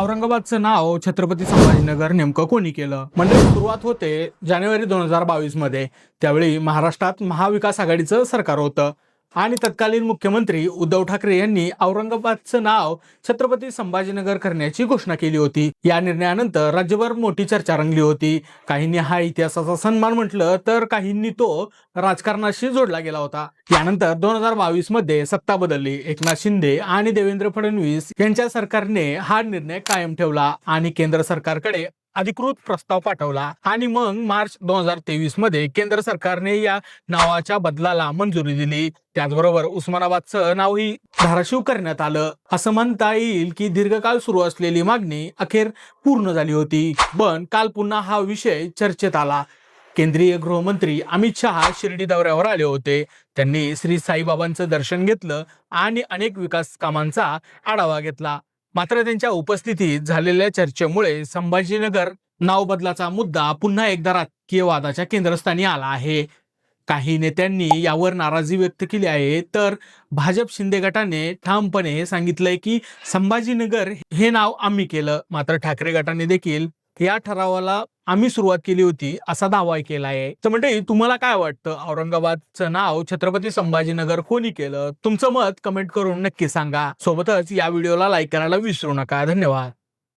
औरंगाबादचं नाव छत्रपती संभाजीनगर नेमकं कोणी केलं? म्हणजे सुरुवात होते जानेवारी दोन हजार बावीसमध्ये त्यावेळी महाराष्ट्रात महाविकास आघाडीचं सरकार होतं. आणि तत्कालीन मुख्यमंत्री उद्धव ठाकरे यांनी औरंगाबादचं नाव छत्रपती संभाजीनगर करण्याची घोषणा केली होती. या निर्णयानंतर राज्यभर मोठी चर्चा रंगली होती. काहींनी हा इतिहासाचा सन्मान म्हटलं तर काहींनी तो राजकारणाशी जोडला गेला होता. यानंतर दोन हजार बावीसमध्ये सत्ता बदलली. एकनाथ शिंदे आणि देवेंद्र फडणवीस यांच्या सरकारने हा निर्णय कायम ठेवला आणि केंद्र सरकारकडे अधिकृत प्रस्ताव पाठवला आणि मग मार्च दोन हजार तेवीसमध्ये केंद्र सरकारने या नावाच्या बदलाला मंजुरी दिली. त्याचबरोबर उस्मानाबादचं नावही धाराशिव करण्यात आलं. असं म्हणता येईल की दीर्घकाळ सुरू असलेली मागणी अखेर पूर्ण झाली होती. पण काल पुन्हा हा विषय चर्चेत आला. केंद्रीय गृहमंत्री अमित शहा शिर्डी दौऱ्यावर आले होते. त्यांनी श्री साईबाबांचं दर्शन घेतलं आणि अनेक विकास कामांचा आढावा घेतला. मात्र त्यांच्या उपस्थितीत झालेल्या चर्चेमुळे संभाजीनगर नाव बदलाचा मुद्दा पुन्हा एकदा राजकीय वादाच्या केंद्रस्थानी आला आहे. काही नेत्यांनी यावर नाराजी व्यक्त केली आहे. तर भाजप शिंदे गटाने ठामपणे सांगितलंय की संभाजीनगर हे नाव आम्ही केलं. मात्र ठाकरे गटाने देखील या ठरावाला आम्ही सुरुवात केली होती असा दावा केला आहे. तर म्हणजे तुम्हाला काय वाटतं? औरंगाबादचं नाव छत्रपती संभाजीनगर कोणी केलं? तुमचं मत कमेंट करून नक्की सांगा. सोबतच या व्हिडिओला लाईक करायला विसरू नका. धन्यवाद.